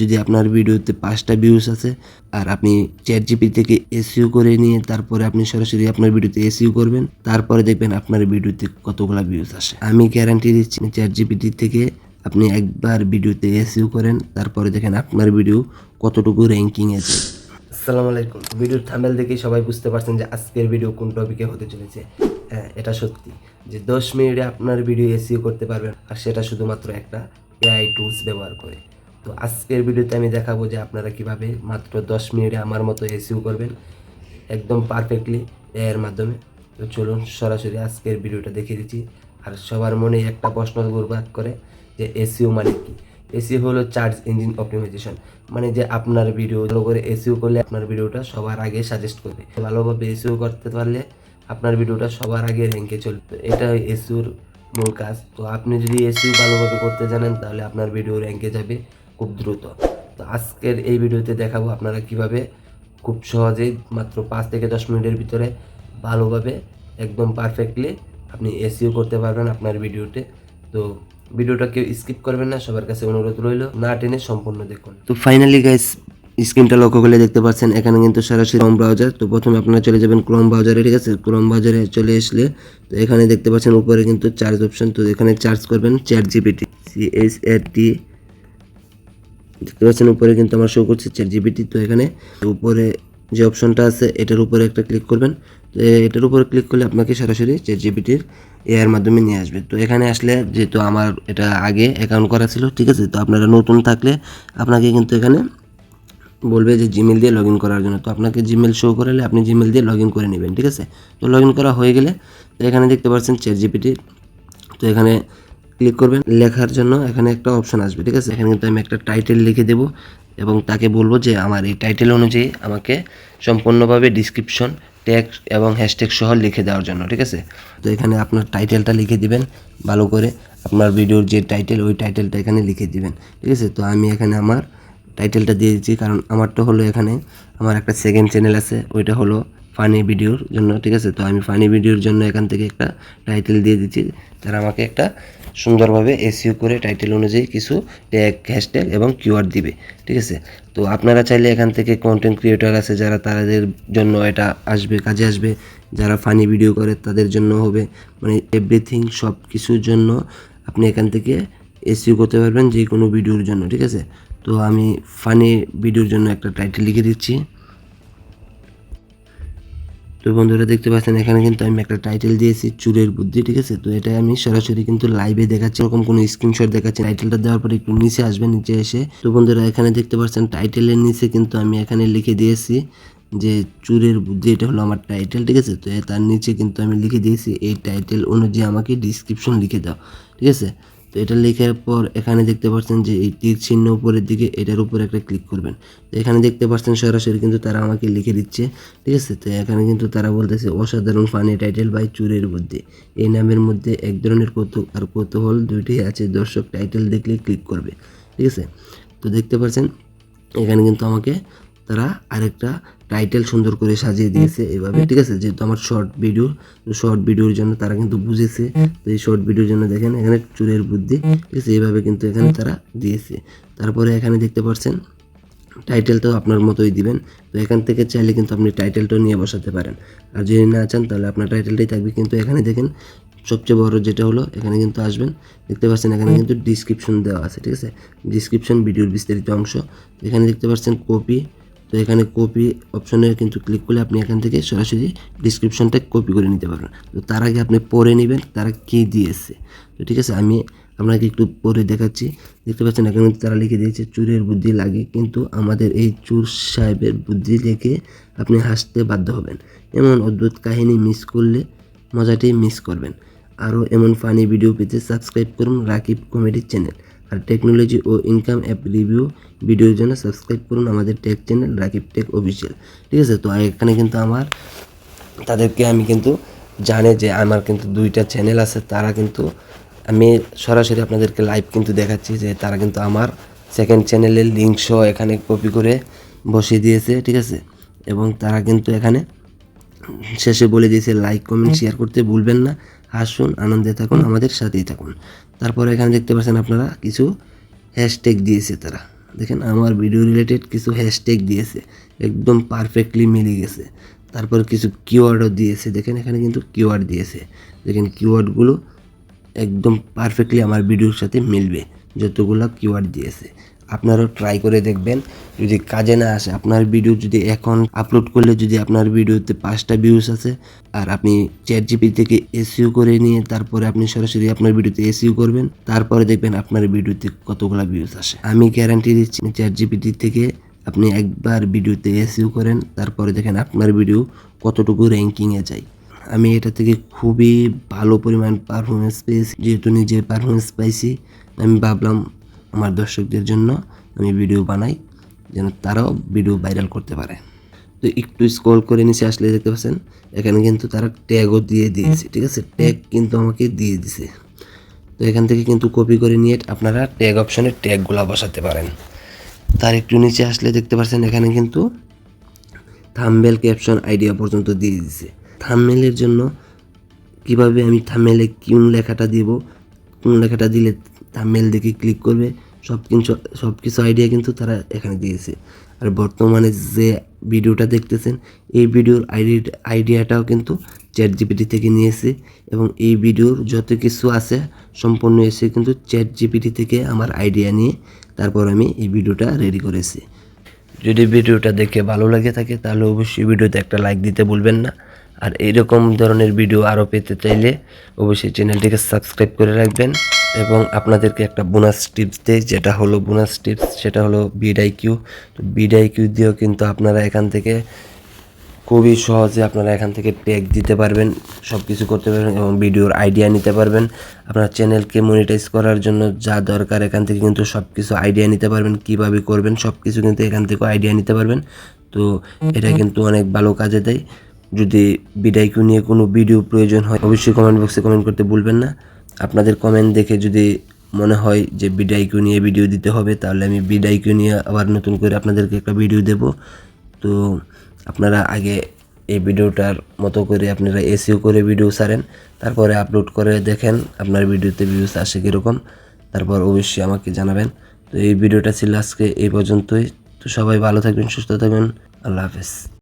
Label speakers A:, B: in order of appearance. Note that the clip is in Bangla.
A: যদি আপনার ভিডিওতে পাঁচটা ভিউজ আছে, আর আপনি চ্যাট জিপি থেকে এসইউ করে নিয়ে তারপরে আপনি সরাসরি আপনার ভিডিওতে এসইউ করবেন, তারপরে দেখবেন আপনার ভিডিওতে কতগুলা ভিউজ আসে। আমি গ্যারান্টি দিচ্ছি চ্যাট জিপিটি থেকে আপনি একবার ভিডিওতে এসইউ করেন, তারপরে দেখেন আপনার ভিডিও কতটুকু র্যাঙ্কিং আছে। আসসালামু আলাইকুম। ভিডিওর থামেল দেখেই সবাই বুঝতে পারছেন যে আজকের ভিডিও কোন টপিকে হতে চলেছে। হ্যাঁ এটা সত্যি যে দশ মিনিটে আপনার ভিডিও এসইও করতে পারবেন, আর সেটা শুধুমাত্র একটা এআই টুলস ব্যবহার করে। তো আজকের ভিডিওতে আমি দেখাবো যে আপনারা কীভাবে মাত্র দশ মিনিটে আমার মতো এসইও করবেন একদম পারফেক্টলি এর মাধ্যমে। তো চলুন সরাসরি আজকের ভিডিওটা দেখিয়ে দিচ্ছি। আর সবার মনে একটা প্রশ্ন ঘুরপাক করে যে এসইও মানে কি? এসিও হলো চার্জ ইঞ্জিন অপটিমাইজেশন। মানে যে আপনার ভিডিও ভালো করে এসইও করলে আপনার ভিডিওটা সবার আগে সাজেস্ট করবে। ভালোভাবে এসইও করতে পারলে আপনার ভিডিওটা সবার আগে র্যাঙ্কে চলবে। এটা এসইওর মূল কাজ। তো আপনি যদি এসইও ভালোভাবে করতে জানেন তাহলে আপনার ভিডিও র্যাঙ্কে যাবে। খুব দ্রুত। তো আজকের এই ভিডিওতে দেখাবো আপনারা কীভাবে খুব সহজেই মাত্র পাঁচ থেকে দশ মিনিটের ভিতরে ভালোভাবে, একদম পারফেক্টলি আপনি এসিও করতে পারবেন আপনার ভিডিওতে। তো ভিডিওটা কেউ স্কিপ করবেন না, সবার কাছে অনুরোধ রইল, না টেনে সম্পূর্ণ দেখুন। তো ফাইনালি গাইস স্ক্রিনটা লক্ষ্য করলে দেখতে পাচ্ছেন, এখানে কিন্তু সরাসরি ক্রোম ব্রাউজার তো প্রথমে আপনারা চলে যাবেন ক্রোম ব্রাউজারে ঠিক আছে? ক্রোম ব্রাউজারে চলে আসলে, তো এখানে দেখতে পাচ্ছেন উপরে কিন্তু চার্জ অপশন তো এখানে চার্জ করবেন chat GPT C S A T দেখতে পাচ্ছেন উপরে কিন্তু আমার শো করছে চ্যাট জিপিটি তো এখানে উপরে যে অপশনটা আছে, এটার উপরে একটা ক্লিক করবেন। তো এটার উপরে ক্লিক করলে আপনাকে সরাসরি চ্যাট জিপিটির এআর মাধ্যমে নিয়ে আসবে। তো এখানে আসলে যেহেতু আমার এটা আগে অ্যাকাউন্ট করা ছিল, ঠিক আছে? তো আপনারা নতুন থাকলে আপনাকে কিন্তু এখানে বলবে যে জিমেল দিয়ে লগ করার জন্য। তো আপনাকে জিমেল শো করালে আপনি জিমেল দিয়ে লগ করে নেবেন, ঠিক আছে? তো লগ করা হয়ে গেলে তো এখানে দেখতে পাচ্ছেন চ্যাট জিপিটি তো এখানে ক্লিক করবেন। লেখার জন্য এখানে একটা অপশন আসবে, ঠিক আছে? এখানে কিন্তু আমি একটা টাইটেল লিখে দেব এবং তাকে বলব যে আমার এই টাইটেল অনুযায়ী আমাকে সম্পূর্ণভাবে ডিসক্রিপশন ট্যাগ এবং হ্যাশট্যাগ সহ লিখে দেওয়ার জন্য, ঠিক আছে? তো এখানে আপনার টাইটেলটা লিখে দিবেন, ভালো করে। আপনার ভিডিওর যে টাইটেল ওই টাইটেলটা এখানে লিখে দিবেন, ঠিক আছে? তো আমি এখানে আমার টাইটেলটা দিয়ে দিচ্ছি, কারণ আমারটা হলো এখানে, আমার একটা সেকেন্ড চ্যানেল আছে, ওইটা হলো ফানি ভিডিওর জন্য, ঠিক আছে? তো আমি ফানি ভিডিওর জন্য এখান থেকে একটা টাইটেল দিয়ে দিচ্ছি। তারা আমাকে একটা সুন্দরভাবে এসইউ করে টাইটেল অনুযায়ী কিছু ট্যাগ হ্যাশট্যাগ এবং কিওয়ার্ড দিবে, ঠিক আছে? তো আপনারা চাইলে এখান থেকে কন্টেন্ট ক্রিয়েটর আছে যারা তাদের জন্য এটা আসবে, কাজে আসবে। যারা ফানি ভিডিও করে, তাদের জন্য হবে। মানে এভরিথিং সব কিছুর জন্য আপনি এখান থেকে এসইউ করতে পারবেন যে কোনো ভিডিওর জন্য, ঠিক আছে? তো আমি ফানি ভিডিওর জন্য একটা টাইটেল লিখে দিচ্ছি। তো বন্ধুরা দেখতে পাচ্ছেন, এখানে কিন্তু আমি একটা টাইটেল দিয়েছি চুরের বুদ্ধি, ঠিক আছে? তো এটা আমি সরাসরি কিন্তু লাইভে দেখাচ্ছি, এরকম কোনো স্ক্রিনশট দেখাচ্ছি টাইটেলটা দেওয়ার পরে একটু নিচে আসবে, নিচে এসে। তো বন্ধুরা এখানে দেখতে পাচ্ছেন টাইটেলের নিচে কিন্তু আমি এখানে লিখে দিয়েছি যে চুরের বুদ্ধি, এটা হলো আমার টাইটেল ঠিক আছে? তো তার নিচে কিন্তু আমি লিখে দিয়েছি, এই টাইটেল অনুযায়ী আমাকে ডিসক্রিপশন লিখে দাও, ঠিক আছে? তো এটা লেখার পর এখানে দেখতে পাচ্ছেন যে এই তীর চিহ্ন উপরের দিকে এটার উপরে একটা ক্লিক করবেন। তো এখানে দেখতে পাচ্ছেন সরাসরি কিন্তু তারা আমাকে লিখে দিচ্ছে, ঠিক আছে? তো এখানে কিন্তু তারা বলতেছে, অসাধারণ ফানি টাইটেল বাই চুরের বুদ্ধি এই নামের মধ্যে এক ধরনের কৌতুক আর কৌতূহল দুইটাই আছে, দর্শক টাইটেল দেখলে ক্লিক করবে, ঠিক আছে? তো দেখতে পাচ্ছেন, এখানে কিন্তু আমাকে তারা আরেকটা টাইটেল সুন্দর করে সাজিয়ে দিয়েছে এভাবে ঠিক আছে? যেহেতু আমার শর্ট ভিডিও শর্ট ভিডিওর জন্য তারা কিন্তু বুঝেছে। তো এই শর্ট ভিডিওর জন্য দেখেন এখানে চুরের বুদ্ধি ঠিক আছে? এইভাবে কিন্তু এখানে তারা দিয়েছে। তারপরে এখানে দেখতে পাচ্ছেন টাইটেলটাও আপনার মতোই দিবেন। তো এখান থেকে চাইলে কিন্তু আপনি টাইটেলটাও নিয়ে বসাতে পারেন। আর যদি না চান তাহলে আপনার টাইটেলটাই থাকবে। কিন্তু এখানে দেখেন সবচেয়ে বড় যেটা হলো এখানে কিন্তু আসবেন। দেখতে পাচ্ছেন এখানে কিন্তু ডিসক্রিপশন দেওয়া আছে ঠিক আছে? ডিসক্রিপশন ভিডিওর বিস্তারিত অংশ। এখানে দেখতে পাচ্ছেন কপি তো এখানে কপি অপশনে কিন্তু ক্লিক করলে আপনি এখান থেকে সরাসরি ডিসক্রিপশনটা কপি করে নিতে পারবেন। তো তার আগে আপনি পড়ে নেবেন, তারা কী দিয়েছে। তো ঠিক আছে, আমি আপনাকে একটু পরে দেখাচ্ছি। দেখতে পাচ্ছেন, এখানে তারা লিখে দিয়েছে, চুরের বুদ্ধি লাগে, কিন্তু আমাদের এই চুর সাহেবের বুদ্ধি দেখে আপনি হাসতে বাধ্য হবেন। এমন অদ্ভুত কাহিনী মিস করলে মজাটি মিস করবেন। আরও এমন ফানি ভিডিও পেতে সাবস্ক্রাইব করুন রাকিব কমেডি চ্যানেল আর টেকনোলজি ও ইনকাম অ্যাপ রিভিউ ভিডিওর জন্য সাবস্ক্রাইব করুন আমাদের tech channel Rakib tech official ঠিক আছে? তো এখানে কিন্তু আমার তাদেরকে আমি কিন্তু জানে যে আমার কিন্তু দুইটা চ্যানেল আছে, তারা কিন্তু আমি সরাসরি আপনাদেরকে লাইভ কিন্তু দেখাচ্ছি যে তারা কিন্তু আমার সেকেন্ড চ্যানেলের লিঙ্ক সহ এখানে কপি করে বসিয়ে দিয়েছে, ঠিক আছে? এবং তারা কিন্তু এখানে শেষে বলে দিয়েছে লাইক কমেন্ট শেয়ার করতে ভুলবেন না। আসুন, আনন্দে থাকুন, আমাদের সাথেই থাকুন। তারপরে এখানে দেখতে পাচ্ছেন আপনারা কিছু হ্যাশট্যাগ দিয়েছে তারা। দেখেন, আমার ভিডিও রিলেটেড কিছু হ্যাশট্যাগ দিয়েছে। একদম পারফেক্টলি মিলে গেছে। তারপর কিছু কিওয়ার্ডও দিয়েছে। দেখেন, এখানে কিন্তু কিওয়ার্ড দিয়েছে। দেখেন কিওয়ার্ডগুলো একদম পারফেক্টলি আমার ভিডিওর সাথে মিলবে। যতগুলো কিওয়ার্ড দিয়েছে। আপনারাও ট্রাই করে দেখবেন। যদি কাজে না আসে, আপনার ভিডিও যদি এখন আপলোড করলে যদি আপনার ভিডিওতে পাঁচটা ভিউজ আছে, আর আপনি চ্যাট জিপি থেকে এসইউ করে নিয়ে তারপরে আপনি সরাসরি আপনার ভিডিওতে এসইউ করবেন, তারপরে দেখবেন আপনার ভিডিওতে কতগুলো ভিউজ আসে। আমি গ্যারান্টি দিচ্ছি চ্যাট জিপিটি থেকে আপনি একবার ভিডিওতে এসইউ করেন, তারপরে দেখেন আপনার ভিডিও কতটুকু র্যাঙ্কিংয়ে যায়। আমি এটা থেকে খুবই ভালো পরিমাণ পারফরমেন্স পেয়েছি, যেহেতু নিজে পারফরমেন্স পাইছি। আমি ভাবলাম আমার দর্শকদের জন্য আমি ভিডিও বানাই, যেন তারাও ভিডিও ভাইরাল করতে পারে। তো একটু স্ক্রল করে নিচে আসলে দেখতে পাচ্ছেন, এখানে কিন্তু তারা ট্যাগও দিয়ে দিয়েছে, ঠিক আছে? ট্যাগ কিন্তু আমাকে দিয়ে দিছে। তো এখান থেকে কিন্তু কপি করে নিয়ে আপনারা ট্যাগ অপশনে ট্যাগগুলো বসাতে পারেন। তার একটু নিচে আসলে দেখতে পাচ্ছেন, এখানে কিন্তু থাম্বেল ক্যাপশন আইডিয়া পর্যন্ত দিয়ে দিছে। থাম্বেলের জন্য কীভাবে আমি থাম্বেলে কোন লেখাটা দিব, কোন লেখাটা দিলে থাম্বেল দেখে ক্লিক করবে, সব কিছু সব কিছু আইডিয়া কিন্তু তারা এখানে দিয়েছে। আর বর্তমানে যে ভিডিওটা দেখতেছেন, এই ভিডিওর আইডি আইডিয়াটাও কিন্তু চ্যাট জিপিটি থেকে নিয়েছে এবং এই ভিডিওর যত কিছু আছে সম্পূর্ণ এসে কিন্তু চ্যাট জিপিটি থেকে আমার আইডিয়া নিয়ে তারপর আমি এই ভিডিওটা রেডি করেছি। যদি ভিডিওটা দেখে ভালো লাগে থাকে, তাহলে অবশ্যই ভিডিওতে একটা লাইক দিতে ভুলবেন না। আর এরকম ধরনের ভিডিও আরও পেতে চাইলে অবশ্যই চ্যানেলটিকে সাবস্ক্রাইব করে রাখবেন। এবং আপনাদেরকে একটা বোনাস টিপস দেয় যেটা হলো বোনাস টিপস সেটা হলো বিডাই কিউ তো বিডাই কিউ দিয়েও কিন্তু আপনারা এখান থেকে খুবই সহজে আপনারা এখান থেকে ট্যাগ দিতে পারবেন সব কিছু করতে পারবেন এবং ভিডিওর আইডিয়া নিতে পারবেন। আপনার চ্যানেলকে মনিটাইজ করার জন্য যা দরকার এখান থেকে কিন্তু সব কিছু আইডিয়া নিতে পারবেন কীভাবে করবেন সব কিছু কিন্তু এখান থেকে আইডিয়া নিতে পারবেন। তো এটা কিন্তু অনেক ভালো কাজে দেয়। যদি বিদায়কু নিয়ে কোনো ভিডিও প্রয়োজন হয় অবশ্যই কমেন্ট বক্সে কমেন্ট করতে ভুলবেন না। আপনাদের কমেন্ট দেখে যদি মনে হয় যে বিদায়কু নিয়ে ভিডিও দিতে হবে, তাহলে আমি বিদায়কু নিয়ে আবার নতুন করে আপনাদেরকে একটা ভিডিও দেব। তো আপনারা আগে এই ভিডিওটার মতো করে আপনারা এসিও করে ভিডিও সারেন তারপরে আপলোড করে দেখেন আপনার ভিডিওতে ভিউজ আসে কীরকম, তারপর অবশ্যই আমাকে জানাবেন। তো এই ভিডিওটা ছিল আজকে এই পর্যন্তই। তো সবাই ভালো থাকবেন, সুস্থ থাকবেন। আল্লাহ হাফেজ।